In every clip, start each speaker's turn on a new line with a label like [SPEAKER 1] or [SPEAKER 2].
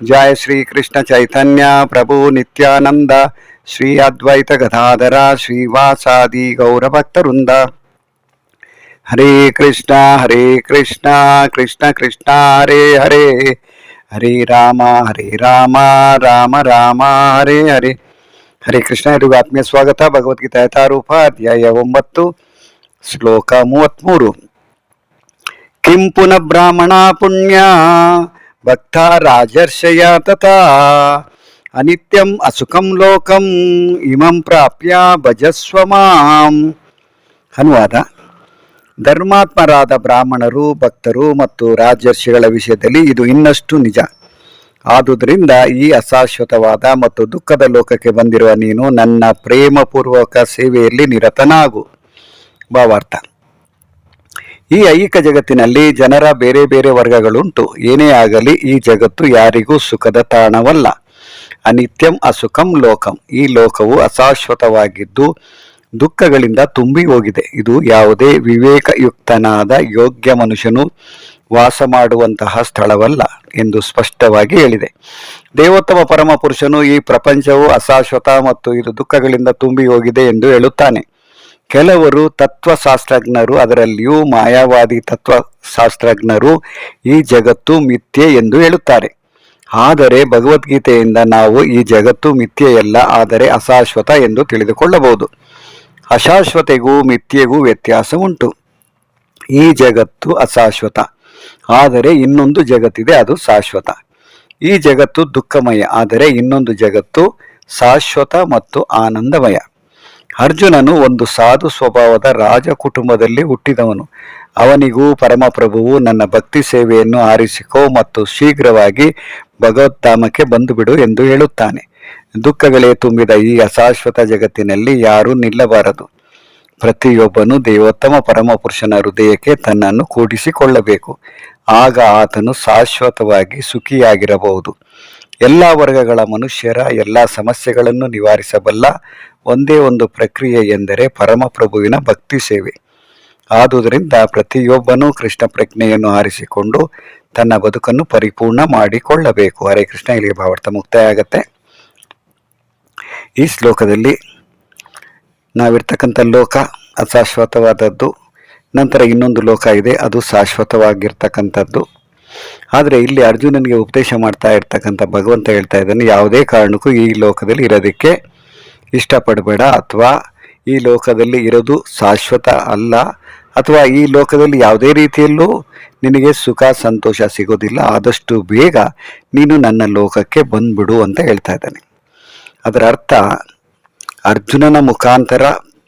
[SPEAKER 1] जय श्री कृष्ण चैतन्य प्रभु नित्यानंद श्री अद्वैत गदाधर श्रीवासादि गौरभक्तवृंद हरे कृष्ण हरे कृष्ण कृष्ण कृष्ण हरे हरे ಹರೇ ರಾಮ ಹರೇ ರಾಮ ರಾಮ ರಾಮ ಹರೇ ಹರೇ ಹರೇ ಕೃಷ್ಣ ಎಲ್ರಿಗೂ ಆತ್ಮೀಯ ಸ್ವಾಗತ ಭಗವದ್ಗೀತಾ ಯಥಾರೂಪ ಅಧ್ಯಾಯ ಒಂಬತ್ತು ಶ್ಲೋಕ ಮೂವತ್ಮೂರು किं पुनः ब्राह्मणा पुण्या ಭಕ್ತಾ ರಾಜರ್ಷಯ ತಥಾ. ಅನಿತ್ಯಂ ಅಸುಖಂ ಲೋಕಂ, ಇಮಂ ಪ್ರಾಪ್ಯ ಭಜಸ್ವ ಮಾಂ. ಅನುವಾದ. ಧರ್ಮಾತ್ಮರಾದ ಬ್ರಾಹ್ಮಣರು, ಭಕ್ತರು ಮತ್ತು ರಾಜರ್ಷಿಗಳ ವಿಷಯದಲ್ಲಿ ಇದು ಇನ್ನಷ್ಟು ನಿಜ. ಆದುದರಿಂದ ಈ ಅಶಾಶ್ವತವಾದ ಮತ್ತು ದುಃಖದ ಲೋಕಕ್ಕೆ ಬಂದಿರುವ ನೀನು ನನ್ನ ಪ್ರೇಮಪೂರ್ವಕ ಸೇವೆಯಲ್ಲಿ ನಿರತನಾಗು. ಭಾವಾರ್ಥ. ಈ ಐಹಿಕ ಜಗತ್ತಿನಲ್ಲಿ ಜನರ ಬೇರೆ ಬೇರೆ ವರ್ಗಗಳುಂಟು. ಏನೇ ಆಗಲಿ ಈ ಜಗತ್ತು ಯಾರಿಗೂ ಸುಖದ ತಾಣವಲ್ಲ. ಅನಿತ್ಯಂ ಅಸುಖಂ ಲೋಕಂ. ಈ ಲೋಕವು ಅಶಾಶ್ವತವಾಗಿದ್ದು ದುಃಖಗಳಿಂದ ತುಂಬಿ ಹೋಗಿದೆ. ಇದು ಯಾವುದೇ ವಿವೇಕಯುಕ್ತನಾದ ಯೋಗ್ಯ ಮನುಷ್ಯನು ವಾಸ ಮಾಡುವಂತಹ ಸ್ಥಳವಲ್ಲ ಎಂದು ಸ್ಪಷ್ಟವಾಗಿ ಹೇಳಿದೆ. ದೇವೋತ್ತಮ ಪರಮ ಪುರುಷನು ಈ ಪ್ರಪಂಚವು ಅಶಾಶ್ವತ ಮತ್ತು ಇದು ದುಃಖಗಳಿಂದ ತುಂಬಿ ಹೋಗಿದೆ ಎಂದು ಹೇಳುತ್ತಾನೆ. ಕೆಲವರು ತತ್ವಶಾಸ್ತ್ರಜ್ಞರು, ಅದರಲ್ಲಿಯೂ ಮಾಯಾವಾದಿ ತತ್ವಶಾಸ್ತ್ರಜ್ಞರು ಈ ಜಗತ್ತು ಮಿಥ್ಯೆ ಎಂದು ಹೇಳುತ್ತಾರೆ. ಆದರೆ ಭಗವದ್ಗೀತೆಯಿಂದ ನಾವು ಈ ಜಗತ್ತು ಮಿಥ್ಯೆಯಲ್ಲ, ಆದರೆ ಅಶಾಶ್ವತ ಎಂದು ತಿಳಿದುಕೊಳ್ಳಬಹುದು. ಅಶಾಶ್ವತೆಗೂ ಮಿಥ್ಯೆಗೂ ವ್ಯತ್ಯಾಸ ಉಂಟು ಈ ಜಗತ್ತು ಅಶಾಶ್ವತ, ಆದರೆ ಇನ್ನೊಂದು ಜಗತ್ತಿದೆ, ಅದು ಶಾಶ್ವತ. ಈ ಜಗತ್ತು ದುಃಖಮಯ, ಆದರೆ ಇನ್ನೊಂದು ಜಗತ್ತು ಶಾಶ್ವತ ಮತ್ತು ಆನಂದಮಯ. ಅರ್ಜುನನು ಒಂದು ಸಾಧು ಸ್ವಭಾವದ ರಾಜ ಕುಟುಂಬದಲ್ಲಿ ಹುಟ್ಟಿದವನು. ಅವನಿಗೂ ಪರಮಪ್ರಭುವು ನನ್ನ ಭಕ್ತಿ ಸೇವೆಯನ್ನು ಆರಿಸಿಕೋ ಮತ್ತು ಶೀಘ್ರವಾಗಿ ಭಗವದ್ಧಾಮಕ್ಕೆ ಬಂದು ಬಿಡು ಎಂದು ಹೇಳುತ್ತಾನೆ. ದುಃಖಗಳೇ ತುಂಬಿದ ಈ ಅಶಾಶ್ವತ ಜಗತ್ತಿನಲ್ಲಿ ಯಾರೂ ನಿಲ್ಲಬಾರದು. ಪ್ರತಿಯೊಬ್ಬನು ದೇವೋತ್ತಮ ಪರಮಪುರುಷನ ಹೃದಯಕ್ಕೆ ತನ್ನನ್ನು ಕೂಡಿಸಿಕೊಳ್ಳಬೇಕು. ಆಗ ಆತನು ಶಾಶ್ವತವಾಗಿ ಸುಖಿಯಾಗಿರಬಹುದು. ಎಲ್ಲ ವರ್ಗಗಳ ಮನುಷ್ಯರ ಎಲ್ಲ ಸಮಸ್ಯೆಗಳನ್ನು ನಿವಾರಿಸಬಲ್ಲ ಒಂದೇ ಒಂದು ಪ್ರಕ್ರಿಯೆ ಎಂದರೆ ಪರಮಪ್ರಭುವಿನ ಭಕ್ತಿ ಸೇವೆ. ಆದುದರಿಂದ ಪ್ರತಿಯೊಬ್ಬನೂ ಕೃಷ್ಣ ಪ್ರಜ್ಞೆಯನ್ನು ಆರಿಸಿಕೊಂಡು ತನ್ನ ಬದುಕನ್ನು ಪರಿಪೂರ್ಣ ಮಾಡಿಕೊಳ್ಳಬೇಕು. ಹರೇ ಕೃಷ್ಣ, ಇಲ್ಲಿಗೆ ಭಾವಾರ್ಥ ಮುಕ್ತಾಯ ಆಗತ್ತೆ ಈ ಶ್ಲೋಕದಲ್ಲಿ ನಾವಿರ್ತಕ್ಕಂಥ ಲೋಕ ಅಶಾಶ್ವತವಾದದ್ದು, ನಂತರ ಇನ್ನೊಂದು ಲೋಕ ಇದೆ, ಅದು ಶಾಶ್ವತವಾಗಿರ್ತಕ್ಕಂಥದ್ದು. ಆದರೆ ಇಲ್ಲಿ ಅರ್ಜುನನಿಗೆ ಉಪದೇಶ ಮಾಡ್ತಾ ಇರ್ತಕ್ಕಂಥ ಭಗವಂತ ಹೇಳ್ತಾ ಇದ್ದಾನೆ, ಯಾವುದೇ ಕಾರಣಕ್ಕೂ ಈ ಲೋಕದಲ್ಲಿ ಇರೋದಕ್ಕೆ ಇಷ್ಟಪಡಬೇಡ ಅಥವಾ ಈ ಲೋಕದಲ್ಲಿ ಇರೋದು ಶಾಶ್ವತ ಅಲ್ಲ ಅಥವಾ ಈ ಲೋಕದಲ್ಲಿ ಯಾವುದೇ ರೀತಿಯಲ್ಲೂ ನಿನಗೆ ಸುಖ ಸಂತೋಷ ಸಿಗೋದಿಲ್ಲ, ಆದಷ್ಟು ಬೇಗ ನೀನು ನನ್ನ ಲೋಕಕ್ಕೆ ಬಂದ್ಬಿಡು ಅಂತ ಹೇಳ್ತಾ ಇದ್ದಾನೆ. ಅದರ ಅರ್ಥ ಅರ್ಜುನನ ಮುಖಾಂತರ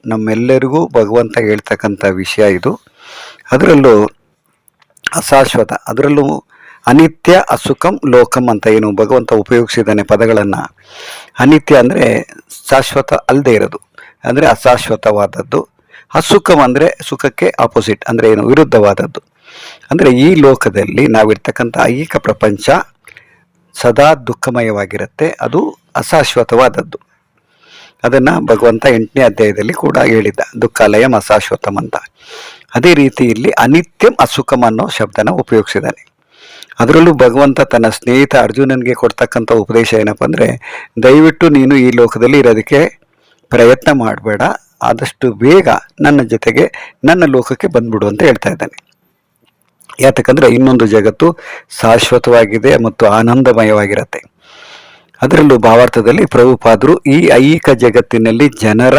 [SPEAKER 1] ನಮ್ಮೆಲ್ಲರಿಗೂ ಭಗವಂತ ಹೇಳ್ತಕ್ಕಂಥ ವಿಷಯ ಇದು. ಅದರಲ್ಲೂ ಅಶಾಶ್ವತ. ಅದರಲ್ಲೂ ಅನಿತ್ಯ ಅಸುಖಂ ಲೋಕಂ ಅಂತ ಏನು ಭಗವಂತ ಉಪಯೋಗಿಸಿದ್ದಾನೆ ಪದಗಳನ್ನು. ಅನಿತ್ಯ ಅಂದರೆ ಶಾಶ್ವತ ಅಲ್ಲದೆ ಇರೋದು. ಅಂದರೆ ಅಶಾಶ್ವತವಾದದ್ದು. ಅಸುಖಂ ಅಂದರೆ ಸುಖಕ್ಕೆ ಆಪೋಸಿಟ್ ಅಂದರೆ ಏನು? ವಿರುದ್ಧವಾದದ್ದು. ಅಂದರೆ ಈ ಲೋಕದಲ್ಲಿ ನಾವಿರ್ತಕ್ಕಂಥ ಐಹಿಕ ಪ್ರಪಂಚ ಸದಾ ದುಃಖಮಯವಾಗಿರುತ್ತೆ. ಅದು ಅಶಾಶ್ವತವಾದದ್ದು. ಅದನ್ನು ಭಗವಂತ ಎಂಟನೇ ಅಧ್ಯಾಯದಲ್ಲಿ ಕೂಡ ಹೇಳಿದ್ದ. ದುಃಖಾಲಯಂ ಅಶಾಶ್ವತಂ ಅಂತ. ಅದೇ ರೀತಿ ಇಲ್ಲಿ ಅನಿತ್ಯಂ ಅಸುಖಂ ಅನ್ನೋ ಶಬ್ದನ ಉಪಯೋಗಿಸಿದ್ದಾನೆ. ಅದರಲ್ಲೂ ಭಗವಂತ ತನ್ನ ಸ್ನೇಹಿತ ಅರ್ಜುನನಿಗೆ ಕೊಡ್ತಕ್ಕಂಥ ಉಪದೇಶ ಏನಪ್ಪ ಅಂದರೆ, ದಯವಿಟ್ಟು ನೀನು ಈ ಲೋಕದಲ್ಲಿ ಇರೋದಕ್ಕೆ ಪ್ರಯತ್ನ ಮಾಡಬೇಡ. ಆದಷ್ಟು ಬೇಗ ನನ್ನ ಜೊತೆಗೆ ನನ್ನ ಲೋಕಕ್ಕೆ ಬಂದ್ಬಿಡು ಅಂತ ಹೇಳ್ತಾ ಇದ್ದಾನೆ. ಯಾತಕ್ಕಂದ್ರೆ ಇನ್ನೊಂದು ಜಗತ್ತು ಶಾಶ್ವತವಾಗಿದೆ ಮತ್ತು ಆನಂದಮಯವಾಗಿರುತ್ತೆ. ಅದರಲ್ಲೂ ಭಾವಾರ್ಥದಲ್ಲಿ ಪ್ರಭುಪಾದರು ಈ ಐಹಿಕ ಜಗತ್ತಿನಲ್ಲಿ ಜನರ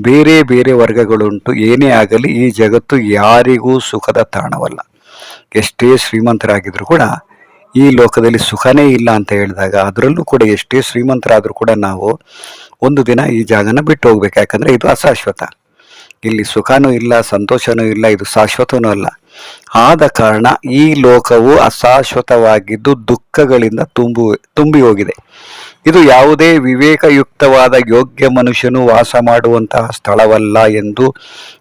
[SPEAKER 1] ಬೇರೆ ಬೇರೆ ವರ್ಗಗಳುಂಟು. ಏನೇ ಆಗಲಿ ಈ ಜಗತ್ತು ಯಾರಿಗೂ ಸುಖದ ತಾಣವಲ್ಲ. ಎಷ್ಟೇ ಶ್ರೀಮಂತರಾಗಿದ್ರು ಕೂಡ ಈ ಲೋಕದಲ್ಲಿ ಸುಖನೇ ಇಲ್ಲ ಅಂತ ಹೇಳಿದಾಗ ಅದರಲ್ಲೂ ಕೂಡ ಎಷ್ಟೇ ಶ್ರೀಮಂತರಾದರೂ ಕೂಡ ನಾವು ಒಂದು ದಿನ ಈ ಜಾಗನ ಬಿಟ್ಟು ಹೋಗ್ಬೇಕು. ಯಾಕಂದರೆ ಇದು ಅಶಾಶ್ವತ. ಇಲ್ಲಿ ಸುಖನೂ ಇಲ್ಲ, ಸಂತೋಷನೂ ಇಲ್ಲ, ಇದು ಶಾಶ್ವತನೂ ಅಲ್ಲ. ಆದ ಕಾರಣ ಈ ಲೋಕವು ಅಶಾಶ್ವತವಾಗಿದ್ದು ದುಃಖಗಳಿಂದ ತುಂಬು ತುಂಬಿ ಹೋಗಿದೆ ಇದು ಯಾವುದೇ ವಿವೇಕಯುಕ್ತವಾದ ಯೋಗ್ಯ ಮನುಷ್ಯನು ವಾಸ ಮಾಡುವಂತಹ ಸ್ಥಳವಲ್ಲ ಎಂದು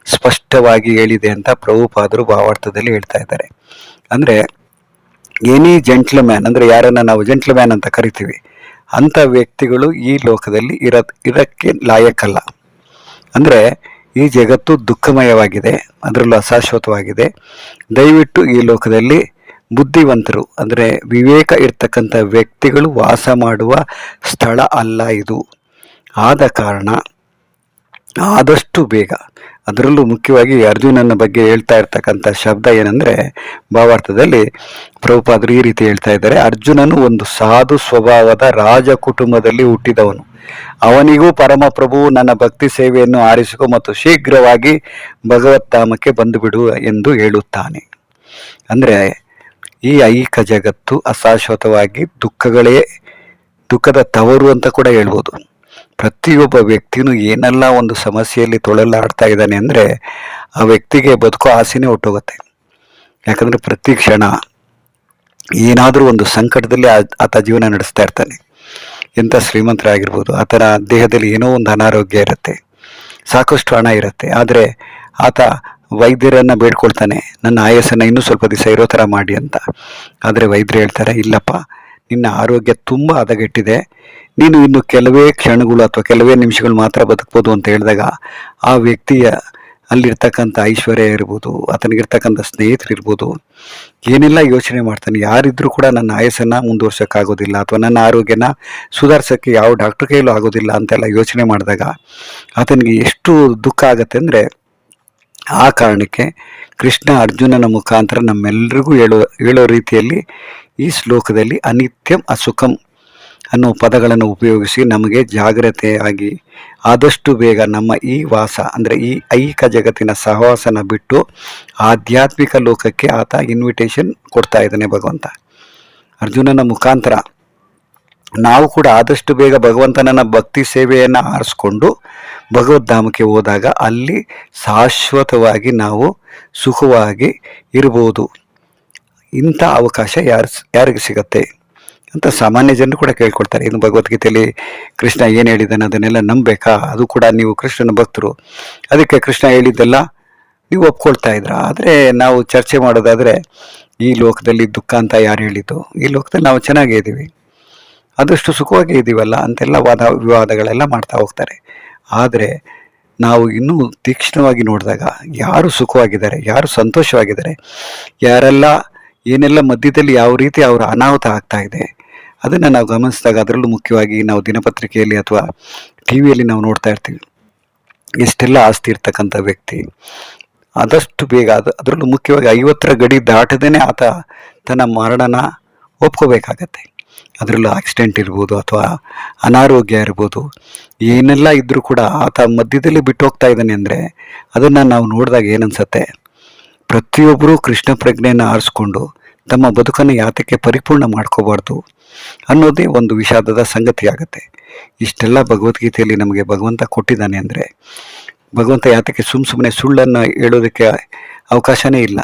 [SPEAKER 1] ಸ್ಪಷ್ಟವಾಗಿ ಹೇಳಿದೆ ಅಂತ ಪ್ರಭುಪಾದರು ಭಾವಾರ್ಥದಲ್ಲಿ ಹೇಳ್ತಾ ಇದ್ದಾರೆ. ಅಂದರೆ ಎನಿ ಜೆಂಟ್ಲ್ಮ್ಯಾನ್ ಅಂದರೆ ಯಾರನ್ನ ನಾವು ಜೆಂಟ್ಲ್ಮ್ಯಾನ್ ಅಂತ ಕರಿತೀವಿ, ಅಂಥ ವ್ಯಕ್ತಿಗಳು ಈ ಲೋಕದಲ್ಲಿ ಇರ ಇರಕ್ಕೆ ಲಾಯಕ್ಕಲ್ಲ ಅಂದರೆ ಈ ಜಗತ್ತು ದುಃಖಮಯವಾಗಿದೆ, ಅದರಲ್ಲೂ ಅಶಾಶ್ವತವಾಗಿದೆ. ದಯವಿಟ್ಟು ಈ ಲೋಕದಲ್ಲಿ ಬುದ್ಧಿವಂತರು, ಅಂದರೆ ವಿವೇಕ ಇರ್ತಕ್ಕಂಥ ವ್ಯಕ್ತಿಗಳು ವಾಸ ಮಾಡುವ ಸ್ಥಳ ಅಲ್ಲ ಇದು. ಆದ ಕಾರಣ ಆದಷ್ಟು ಬೇಗ, ಅದರಲ್ಲೂ ಮುಖ್ಯವಾಗಿ ಅರ್ಜುನನ ಬಗ್ಗೆ ಹೇಳ್ತಾ ಇರ್ತಕ್ಕಂಥ ಶಬ್ದ ಏನಂದರೆ ಭಾವಾರ್ಥದಲ್ಲಿ ಪ್ರಭುಪಾದರು ಈ ರೀತಿ ಹೇಳ್ತಾ ಇದ್ದಾರೆ, ಅರ್ಜುನನು ಒಂದು ಸಾಧು ಸ್ವಭಾವದ ರಾಜ ಕುಟುಂಬದಲ್ಲಿ ಹುಟ್ಟಿದವನು. ಅವನಿಗೂ ಪರಮಪ್ರಭು ನನ್ನ ಭಕ್ತಿ ಸೇವೆಯನ್ನು ಆರಿಸಿಕೊ ಮತ್ತು ಶೀಘ್ರವಾಗಿ ಭಗವತ್ತಾಮಕ್ಕೆ ಬಂದುಬಿಡು ಎಂದು ಹೇಳುತ್ತಾನೆ. ಅಂದರೆ ಈ ಐಕ ಜಗತ್ತು ಅಶಾಶ್ವತವಾಗಿ ದುಃಖಗಳೇ ದುಃಖದ ತವರು ಅಂತ ಕೂಡ ಹೇಳ್ಬೋದು. ಪ್ರತಿಯೊಬ್ಬ ವ್ಯಕ್ತಿನೂ ಏನೆಲ್ಲ ಒಂದು ಸಮಸ್ಯೆಯಲ್ಲಿ ತೊಳಲಾಡ್ತಾ ಇದ್ದಾನೆ ಅಂದರೆ ಆ ವ್ಯಕ್ತಿಗೆ ಬದುಕೋ ಆಸೆನೇ ಹೊಟ್ಟೋಗುತ್ತೆ ಯಾಕಂದರೆ ಪ್ರತಿ ಕ್ಷಣ ಏನಾದರೂ ಒಂದು ಸಂಕಟದಲ್ಲಿ ಆತ ಜೀವನ ನಡೆಸ್ತಾ ಇರ್ತಾನೆ. ಎಂಥ ಶ್ರೀಮಂತರಾಗಿರ್ಬೋದು ಆತನ ದೇಹದಲ್ಲಿ ಏನೋ ಒಂದು ಅನಾರೋಗ್ಯ ಇರುತ್ತೆ, ಸಾಕಷ್ಟು ಹಣ ಇರುತ್ತೆ. ಆದರೆ ಆತ ವೈದ್ಯರನ್ನು ಬೇಡ್ಕೊಳ್ತಾನೆ, ನನ್ನ ಆಯಸ್ಸನ್ನು ಇನ್ನೂ ಸ್ವಲ್ಪ ದಿವಸ ಇರೋ ಥರ ಮಾಡಿ ಅಂತ. ಆದರೆ ವೈದ್ಯರು ಹೇಳ್ತಾರೆ, ಇಲ್ಲಪ್ಪ, ನಿನ್ನ ಆರೋಗ್ಯ ತುಂಬ ಹದಗೆಟ್ಟಿದೆ. ನೀನು ಇನ್ನು ಕೆಲವೇ ಕ್ಷಣಗಳು ಅಥವಾ ಕೆಲವೇ ನಿಮಿಷಗಳು ಮಾತ್ರ ಬದುಕ್ಬೋದು ಅಂತ ಹೇಳಿದಾಗ ಆ ವ್ಯಕ್ತಿಯ ಅಲ್ಲಿರ್ತಕ್ಕಂಥ ಐಶ್ವರ್ಯ ಇರ್ಬೋದು, ಆತನಿಗಿರ್ತಕ್ಕಂಥ ಸ್ನೇಹಿತರು ಇರ್ಬೋದು, ಏನೆಲ್ಲ ಯೋಚನೆ ಮಾಡ್ತಾನೆ, ಯಾರಿದ್ರೂ ಕೂಡ ನನ್ನ ಆಯಸ್ಸನ್ನು ಮುಂದುವರ್ಸೋಕ್ಕಾಗೋದಿಲ್ಲ ಅಥವಾ ನನ್ನ ಆರೋಗ್ಯನ ಸುಧಾರಿಸೋಕ್ಕೆ ಯಾವ ಡಾಕ್ಟ್ರ್ ಕೈಲೂ ಆಗೋದಿಲ್ಲ ಅಂತೆಲ್ಲ ಯೋಚನೆ ಮಾಡಿದಾಗ ಆತನಿಗೆ ಎಷ್ಟು ದುಃಖ ಆಗುತ್ತೆ ಅಂದರೆ ಆ ಕಾರಣಕ್ಕೆ ಕೃಷ್ಣ ಅರ್ಜುನನ ಮುಖಾಂತರ ನಮ್ಮೆಲ್ಲರಿಗೂ ಹೇಳೋ ಹೇಳೋ ರೀತಿಯಲ್ಲಿ ಈ ಶ್ಲೋಕದಲ್ಲಿ ಅನಿತ್ಯಂ ಅಸುಖಂ ಅನ್ನೋ ಪದಗಳನ್ನು ಉಪಯೋಗಿಸಿ ನಮಗೆ ಜಾಗ್ರತೆಯಾಗಿ, ಆದಷ್ಟು ಬೇಗ ನಮ್ಮ ಈ ವಾಸ, ಅಂದರೆ ಈ ಐಕ ಜಗತ್ತಿನ ಸಹವಾಸನ ಬಿಟ್ಟು ಆಧ್ಯಾತ್ಮಿಕ ಲೋಕಕ್ಕೆ ಆತ ಇನ್ವಿಟೇಷನ್ ಕೊಡ್ತಾ ಇದ್ದಾನೆ ಭಗವಂತ. ಅರ್ಜುನನ ಮುಖಾಂತರ ನಾವು ಕೂಡ ಆದಷ್ಟು ಬೇಗ ಭಗವಂತನನ್ನ ಭಕ್ತಿ ಸೇವೆಯನ್ನು ಆರಿಸ್ಕೊಂಡು ಭಗವದ್ಧಾಮಕ್ಕೆ ಹೋದಾಗ ಅಲ್ಲಿ ಶಾಶ್ವತವಾಗಿ ನಾವು ಸುಖವಾಗಿ ಇರ್ಬೋದು. ಇಂಥ ಅವಕಾಶ ಯಾರು ಯಾರಿಗೆ ಸಿಗತ್ತೆ? ಅಂತ ಸಾಮಾನ್ಯ ಜನರು ಕೂಡ ಕೇಳ್ಕೊಳ್ತಾರೆ. ಇನ್ನು ಭಗವದ್ಗೀತೆಯಲ್ಲಿ ಕೃಷ್ಣ ಏನು ಹೇಳಿದ್ದಾನೆ ಅದನ್ನೆಲ್ಲ ನಂಬಬೇಕಾ? ಅದು ಕೂಡ ನೀವು ಕೃಷ್ಣನ ಭಕ್ತರು. ಅದಕ್ಕೆ ಕೃಷ್ಣ ಹೇಳಿದ್ದೆಲ್ಲ ನೀವು ಒಪ್ಕೊಳ್ತಾ ಇದ್ರ. ಆದರೆ ನಾವು ಚರ್ಚೆ ಮಾಡೋದಾದರೆ ಈ ಲೋಕದಲ್ಲಿ ದುಃಖ ಅಂತ ಯಾರು ಹೇಳಿದ್ದು? ಈ ಲೋಕದಲ್ಲಿ ನಾವು ಚೆನ್ನಾಗೇ ಇದ್ದೀವಿ. ಆದಷ್ಟು ಸುಖವಾಗಿ ಇದ್ದೀವಲ್ಲ ಅಂತೆಲ್ಲ ವಾದ ವಿವಾದಗಳೆಲ್ಲ ಮಾಡ್ತಾ ಹೋಗ್ತಾರೆ. ಆದರೆ ನಾವು ಇನ್ನೂ ತೀಕ್ಷ್ಣವಾಗಿ ನೋಡಿದಾಗ ಯಾರು ಸುಖವಾಗಿದ್ದಾರೆ, ಯಾರು ಸಂತೋಷವಾಗಿದ್ದಾರೆ, ಯಾರೆಲ್ಲ ಏನೆಲ್ಲ ಮಧ್ಯದಲ್ಲಿ ಯಾವ ರೀತಿ ಅವರ ಅನಾಹುತ ಆಗ್ತಾ ಇದೆ ಅದನ್ನು ನಾವು ಗಮನಿಸಿದಾಗ ಅದರಲ್ಲೂ ಮುಖ್ಯವಾಗಿ ನಾವು ದಿನಪತ್ರಿಕೆಯಲ್ಲಿ ಅಥವಾ ಟಿ ವಿಯಲ್ಲಿ ನಾವು ನೋಡ್ತಾ ಇರ್ತೀವಿ. ಎಷ್ಟೆಲ್ಲ ಆಸ್ತಿ ಇರ್ತಕ್ಕಂಥ ವ್ಯಕ್ತಿ. ಆದಷ್ಟು ಬೇಗ ಅದು, ಅದರಲ್ಲೂ ಮುಖ್ಯವಾಗಿ ಐವತ್ತರ ಗಡಿ ದಾಟದೇ ಆತ ತನ್ನ ಮರಣನ ಒಪ್ಕೋಬೇಕಾಗತ್ತೆ. ಅದರಲ್ಲೂ ಆಕ್ಸಿಡೆಂಟ್ ಇರ್ಬೋದು ಅಥವಾ ಅನಾರೋಗ್ಯ ಇರ್ಬೋದು. ಏನೆಲ್ಲ ಇದ್ದರೂ ಕೂಡ ಆತ ಮಧ್ಯದಲ್ಲಿ ಬಿಟ್ಟು ಹೋಗ್ತಾ ಇದ್ದಾನೆ ಅಂದರೆ ಅದನ್ನು ನಾವು ನೋಡಿದಾಗ ಏನನ್ಸತ್ತೆ? ಪ್ರತಿಯೊಬ್ಬರೂ ಕೃಷ್ಣ ಪ್ರಜ್ಞೆಯನ್ನು ಆರಿಸ್ಕೊಂಡು ತಮ್ಮ ಬದುಕನ್ನು ಯಾತಕ್ಕೆ ಪರಿಪೂರ್ಣ ಮಾಡ್ಕೋಬಾರ್ದು. ಅನ್ನೋದೇ ಒಂದು ವಿಷಾದದ ಸಂಗತಿಯಾಗುತ್ತೆ. ಇಷ್ಟೆಲ್ಲ ಭಗವದ್ಗೀತೆಯಲ್ಲಿ ನಮಗೆ ಭಗವಂತ ಕೊಟ್ಟಿದ್ದಾನೆ ಅಂದರೆ, ಭಗವಂತ ಯಾತಕ್ಕೆ ಸುಮ್ಮ ಸುಮ್ಮನೆ ಸುಳ್ಳನ್ನು ಹೇಳೋದಕ್ಕೆ ಅವಕಾಶವೇ ಇಲ್ಲ.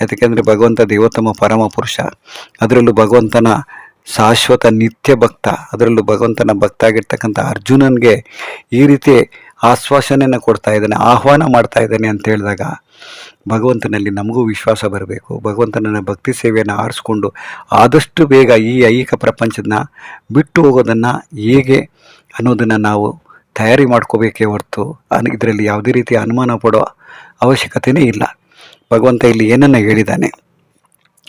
[SPEAKER 1] ಯಾತಕ್ಕೆಂದರೆ ಭಗವಂತ ದೇವೋತ್ತಮ ಪರಮ ಪುರುಷ, ಅದರಲ್ಲೂ ಭಗವಂತನ ಶಾಶ್ವತ ನಿತ್ಯ ಭಕ್ತ, ಅದರಲ್ಲೂ ಭಗವಂತನ ಭಕ್ತ ಆಗಿರ್ತಕ್ಕಂಥ ಅರ್ಜುನನಿಗೆ ಈ ರೀತಿ ಆಶ್ವಾಸನೆಯನ್ನು ಕೊಡ್ತಾ ಇದ್ದಾನೆ, ಆಹ್ವಾನ ಮಾಡ್ತಾ ಇದ್ದಾನೆ ಅಂತ ಹೇಳಿದಾಗ ಭಗವಂತನಲ್ಲಿ ನಮಗೂ ವಿಶ್ವಾಸ ಬರಬೇಕು. ಭಗವಂತನ ಭಕ್ತಿ ಸೇವೆಯನ್ನು ಆರಿಸ್ಕೊಂಡು ಆದಷ್ಟು ಬೇಗ ಈ ಐಹಿಕ ಪ್ರಪಂಚದನ್ನ ಬಿಟ್ಟು ಹೋಗೋದನ್ನು ಹೇಗೆ ಅನ್ನೋದನ್ನು ನಾವು ತಯಾರಿ ಮಾಡ್ಕೋಬೇಕೇ ಹೊರತು ಅನ್, ಇದರಲ್ಲಿ ಯಾವುದೇ ರೀತಿ ಅನುಮಾನ ಪಡೋ ಅವಶ್ಯಕತೆಯೇ ಇಲ್ಲ. ಭಗವಂತ ಇಲ್ಲಿ ಏನನ್ನು ಹೇಳಿದ್ದಾನೆ?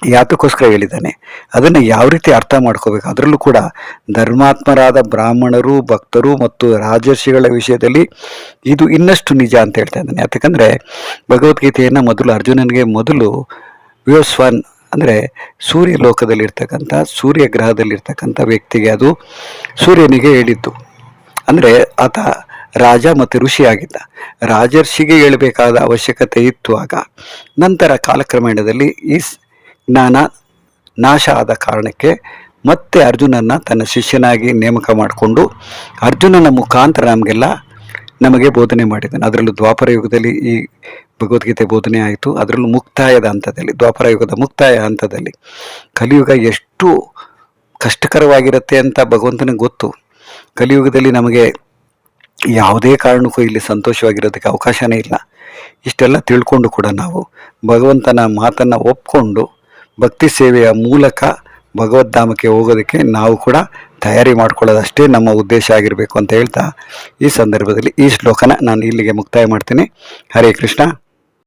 [SPEAKER 1] ಯಾತಕ್ಕೋಸ್ಕರ ಹೇಳಿದ್ದಾನೆ. ಅದನ್ನು ಯಾವ ರೀತಿ ಅರ್ಥ ಮಾಡ್ಕೋಬೇಕು? ಅದರಲ್ಲೂ ಕೂಡ ಧರ್ಮಾತ್ಮರಾದ ಬ್ರಾಹ್ಮಣರು, ಭಕ್ತರು ಮತ್ತು ರಾಜರ್ಷಿಗಳ ವಿಷಯದಲ್ಲಿ ಇದು ಇನ್ನಷ್ಟು ನಿಜ ಅಂತ ಹೇಳ್ತಾ ಇದ್ದಾನೆ. ಯಾಕಂದರೆ ಭಗವದ್ಗೀತೆಯನ್ನು ಮೊದಲು ಅರ್ಜುನನಿಗೆ ಮೊದಲು ವಿವಸ್ವಾನ್ ಅಂದರೆ ಸೂರ್ಯ ಲೋಕದಲ್ಲಿರ್ತಕ್ಕಂಥ, ಸೂರ್ಯ ಗ್ರಹದಲ್ಲಿರ್ತಕ್ಕಂಥ ವ್ಯಕ್ತಿಗೆ ಅದು ಸೂರ್ಯನಿಗೆ ಹೇಳಿದ್ದು. ಅಂದರೆ ಆತ ರಾಜ ಮತ್ತು ಋಷಿ ಆಗಿದ್ದ. ರಾಜರ್ಷಿಗೆ ಹೇಳಬೇಕಾದ ಅವಶ್ಯಕತೆ ಇತ್ತು ಆಗ. ನಂತರ ಕಾಲಕ್ರಮೇಣದಲ್ಲಿ ಈ ಜ್ಞಾನ ನಾಶ ಆದ ಕಾರಣಕ್ಕೆ ಮತ್ತೆ ಅರ್ಜುನನ್ನು ತನ್ನ ಶಿಷ್ಯನಾಗಿ ನೇಮಕ ಮಾಡಿಕೊಂಡು ಅರ್ಜುನನ ಮುಖಾಂತರ ನಮಗೆಲ್ಲ ನಮಗೆ ಬೋಧನೆ ಮಾಡಿದ್ದಾನೆ. ಅದರಲ್ಲೂ ದ್ವಾಪರ ಯುಗದಲ್ಲಿ ಈ ಭಗವದ್ಗೀತೆ ಬೋಧನೆ ಆಯಿತು. ಅದರಲ್ಲೂ ಮುಕ್ತಾಯದ ಹಂತದಲ್ಲಿ, ದ್ವಾಪರ ಯುಗದ ಮುಕ್ತಾಯ ಹಂತದಲ್ಲಿ ಕಲಿಯುಗ ಎಷ್ಟು ಕಷ್ಟಕರವಾಗಿರುತ್ತೆ ಅಂತ ಭಗವಂತನಿಗೆ ಗೊತ್ತು. ಕಲಿಯುಗದಲ್ಲಿ ನಮಗೆ ಯಾವುದೇ ಕಾರಣಕ್ಕೂ ಇಲ್ಲಿ ಸಂತೋಷವಾಗಿರೋದಕ್ಕೆ ಅವಕಾಶನೇ ಇಲ್ಲ. ಇಷ್ಟೆಲ್ಲ ತಿಳ್ಕೊಂಡು ಕೂಡ ನಾವು ಭಗವಂತನ ಮಾತನ್ನು ಒಪ್ಕೊಂಡು ಭಕ್ತಿ ಸೇವೆಯ ಮೂಲಕ ಭಗವದ್ಧಾಮಕ್ಕೆ ಹೋಗೋದಕ್ಕೆ ನಾವು ಕೂಡ ತಯಾರಿ ಮಾಡ್ಕೊಳ್ಳೋದಷ್ಟೇ ನಮ್ಮ ಉದ್ದೇಶ ಆಗಿರಬೇಕು ಅಂತ ಹೇಳ್ತಾ ಈ ಸಂದರ್ಭದಲ್ಲಿ ಈ ಶ್ಲೋಕನ ನಾನು ಇಲ್ಲಿಗೆ ಮುಕ್ತಾಯ ಮಾಡ್ತೀನಿ. ಹರೇ ಕೃಷ್ಣ.